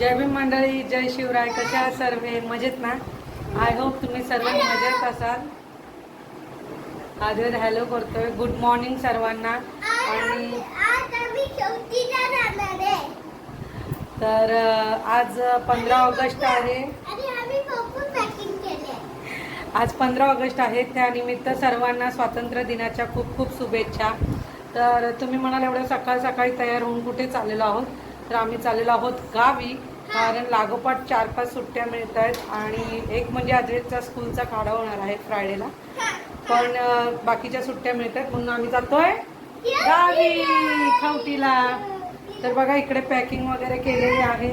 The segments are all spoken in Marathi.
जय भीम मंडळी जय शिवराय. कशा सर्व? मजेत ना? आय होप तुम्ही सर्व मजेत असाल. आधी हॅलो करतोय. गुड मॉर्निंग सर्वांना. आणि तर आज पंधरा ऑगस्ट आहे. आज पंधरा ऑगस्ट आहे. त्यानिमित्त सर्वांना स्वातंत्र्य दिनाच्या खूप खूप शुभेच्छा. तर तुम्ही म्हणाल एवढं सकाळ सकाळी तयार होऊन कुठे चाललेलो आहोत? तर आम्ही चाललेलो आहोत गावी कारण लागोपाठ चार पाच सुट्ट्या मिळत आहेत आणि एक म्हणजे आजचा स्कूलचा काढा होणार आहे फ्रायडेला. पण बाकीच्या सुट्ट्या मिळत आहेत म्हणून आम्ही जातोय गावी खवटीला. तर बघा इकडे पॅकिंग वगैरे केलेली आहे.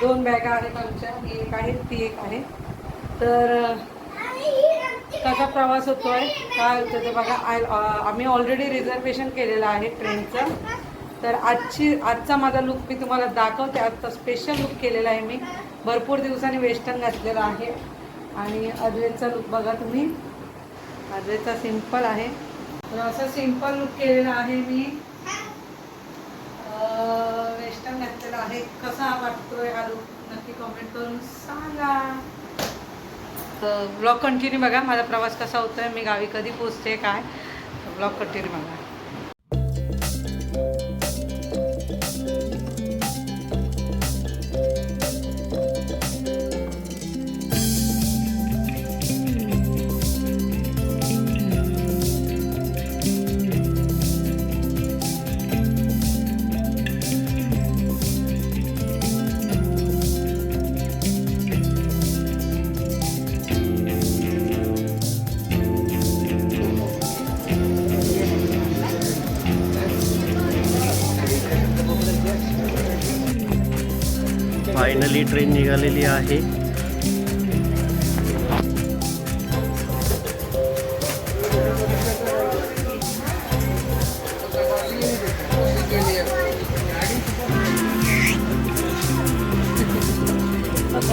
दोन बॅगा आहेत आमच्या ही एक आहे ती एक आहे. तर कसा प्रवास होतोय काय होतं ते बघा. आय आम्ही ऑलरेडी रिझर्वेशन केलेलं आहे ट्रेनचं तर आजची आजचा माझा लुक मी तुम्हाला दाखवते. आजचा स्पेशल लुक केलेला आहे मी. भरपूर दिवसांनी वेस्टर्न घातलेला आहे. आणि अद्वेचा लुक बघा तुम्ही. अद्वेचा सिंपल आहे. तर असं सिंपल लुक केलेला आहे मी. वेस्टर्न घातलेला आहे. कसा वाटतोय हा लुक नक्की कमेंट करून सांगा. तर ब्लॉग कंटिन्यू बघा. माझा प्रवास कसा होतोय? मी गावी कधी पोचते काय? ब्लॉग कंटिन्यू बघा. फायनली ट्रेन निघालेली आहे.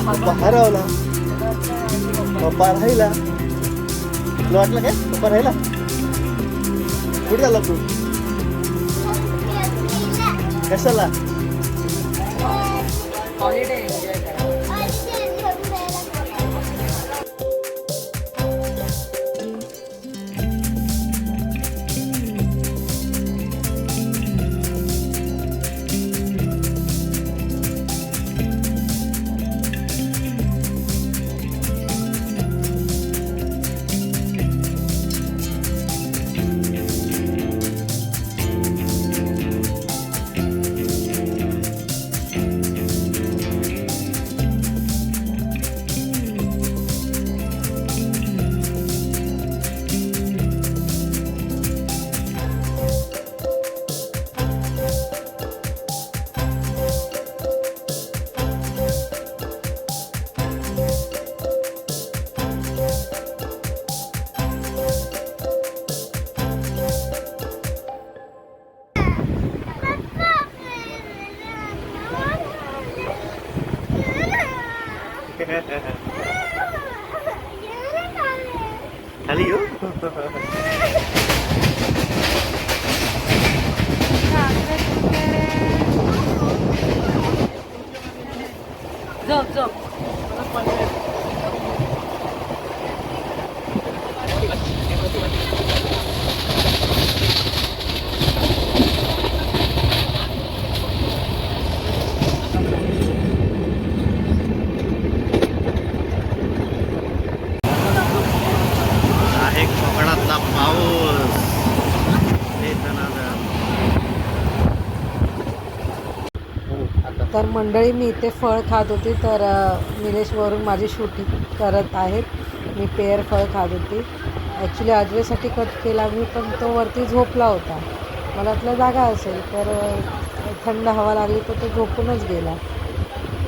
पप्पा हरवला पप्पा राहिला. तुला वाटलं काय? पप्पा राहिला? कुठे झाला तू? कशाला? Hello. Oh. तर मंडळी मी इथे फळ खात होती तर निलेशवरून माझी शूटिंग करत आहेत. मी पेअर फळ खात होती. ॲक्च्युली आजवेसाठी कट केला मी पण तो वरती झोपला होता. मला वाटलं जागा असेल तर थंड हवा लागली तर तो झोपूनच गेला.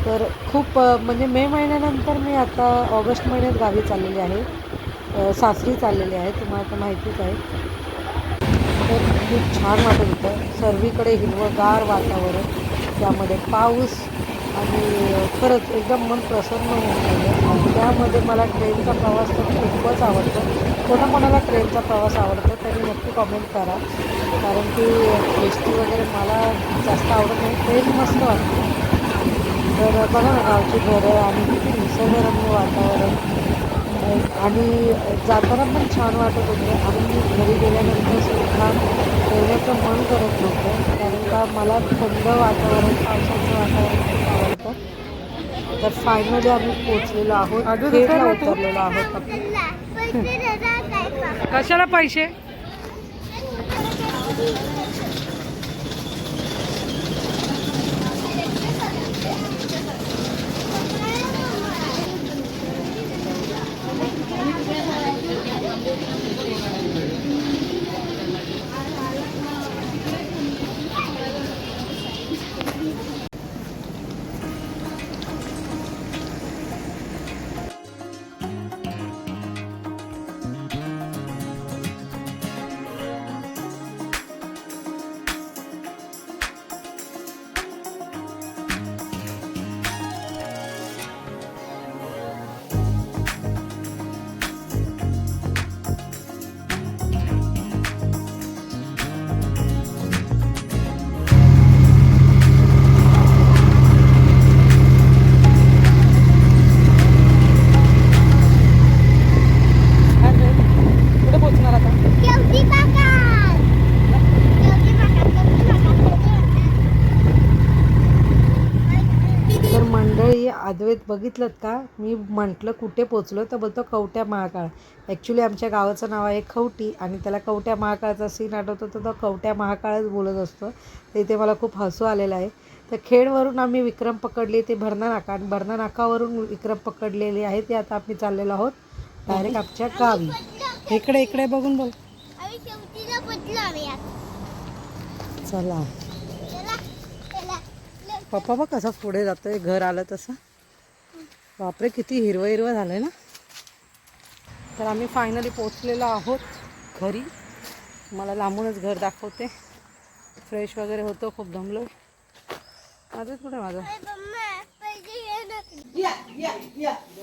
तर खूप म्हणजे मे महिन्यानंतर मी आता ऑगस्ट महिन्यात गावी चाललेली आहे. सासरी चाललेली आहे तुम्हाला तर माहितीच आहे. तर खूप छान वाटत होतं. सर्वीकडे हिरवंगार वातावरण. त्यामध्ये पाऊस आणि खरंच एकदम मन प्रसन्न होऊन आणि त्यामध्ये मला ट्रेनचा प्रवास तर खूपच आवडतो. कोणाकोणाला ट्रेनचा प्रवास आवडतो त्यांनी नक्की कॉमेंट करा. कारण की एस टी वगैरे मला जास्त आवडत नाही. ट्रेन मस्त वाटते. तर बघा ना गावची घरं आणि किती निसर्गरम्य वातावरण. आणि जाताना पण छान वाटत होतं. आणि घरी गेल्यानंतर सुद्धा येण्याचं मन करत नव्हतं. कारण का मला थंड वातावरण पावसाचं वातावरण खूप आवडतं. तर फायनली आम्ही पोचलेलो आहोत. उतरलेलो आहोत? कशाला पैसे? बघितलं का? मी म्हटलं कुठे पोचलो तर बोलतो कवट्या महाकाळ. ॲक्च्युली आमच्या गावाचं नाव आहे खवटी आणि त्याला कवट्या महाकाळचा सीन आठवतो तर तो कवट्या महाकाळच बोलत असतो. तर इथे मला खूप हसू आलेलं आहे. तर खेडवरून आम्ही विक्रम पकडले ते भरणा नाका आणि भरणा नाकावरून विक्रम पकडलेले आहे. ते आता आम्ही चाललेलो आहोत. डायरेक्ट आमच्या गावी. इकडे इकडे बघून बोल. चला. पप्पा बघ कसा पुढे जातोय घर आलं तसं. बापरे किती हिरवं हिरवं झालं आहे ना तर आम्ही फायनली पोचलेलो आहोत घरी मला लांबूनच घर दाखवते फ्रेश वगैरे होतो खूप दमलो माझं कुठे माझं Yeah, yeah.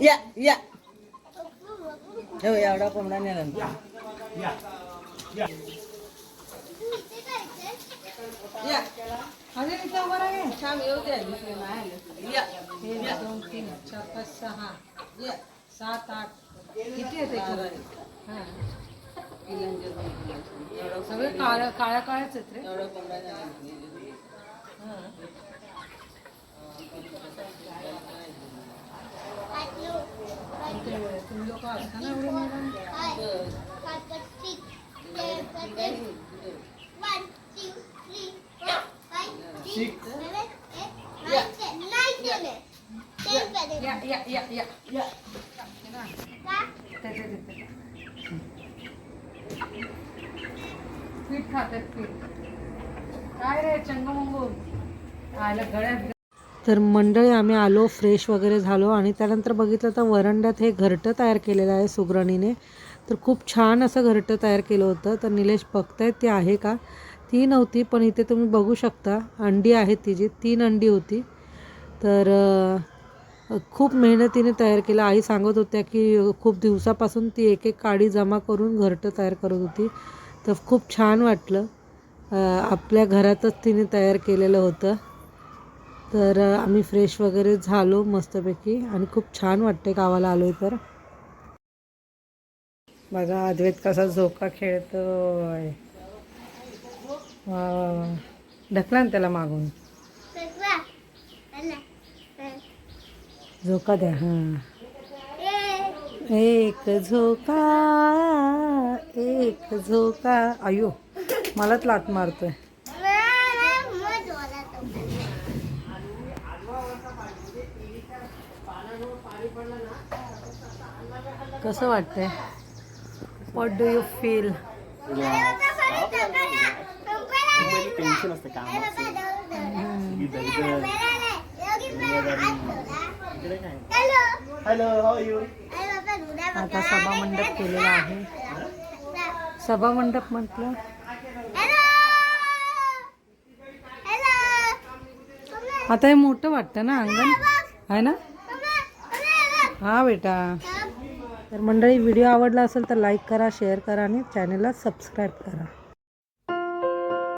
या या एवढा कोंबडा नेला दोन तीन चार पाच सहा. या. सात आठ. किती येते हां. सगळे काळ्या काळ्या काळ्याच आहेत रे. तुम्ही लोक असता ना या या या या. या का? त्याच्या तिथे पीठ खातात पीठ. काय रे चंगमंगू आलं गळ्यात तर मंडळी आम्ही आलो फ्रेश वगैरे झालो आणि त्यानंतर बघितलं तर वरंड्यात हे घरटं तयार केलेलं आहे सुगरणीने. तर खूप छान असं घरटं तयार केलं होतं. तर निलेश बघतायत ते आहे का? ती नव्हती पण इथे तुम्ही बघू शकता. अंडी आहेत तिची तीन अंडी होती. तर खूप मेहनतीने तयार केलं. आई सांगत होत्या की खूप दिवसापासून ती एक एक काडी जमा करून घरटं तयार करत होती. तर खूप छान वाटलं. आपल्या घरातच तिने तयार केलेलं होतं. तर आम्ही फ्रेश वगैरे झालो मस्तपैकी आणि खूप छान वाटते गावाला आलो आहे तर. बघा अद्वैत कसा झोका खेळतोय. वा ढकला ना त्याला मागून सगळा. चला. झोका द्या हां. एक झोका एक झोका. अयो मलाच लात मारतोय. कसं वाटतंय? What do you feel tension असतं अरे हॅलो हाऊ यू. आता सभा मंडप केलेला आहे. सभा मंडप म्हटलं? हॅलो हॅलो आता हे मोठं वाटतं ना अंगण? आहे ना? हां बेटा. तर तर मंडळी व्हिडिओ आवडला असेल तर लाईक करा शेअर करा आणि चॅनलला सबस्क्राईब करा.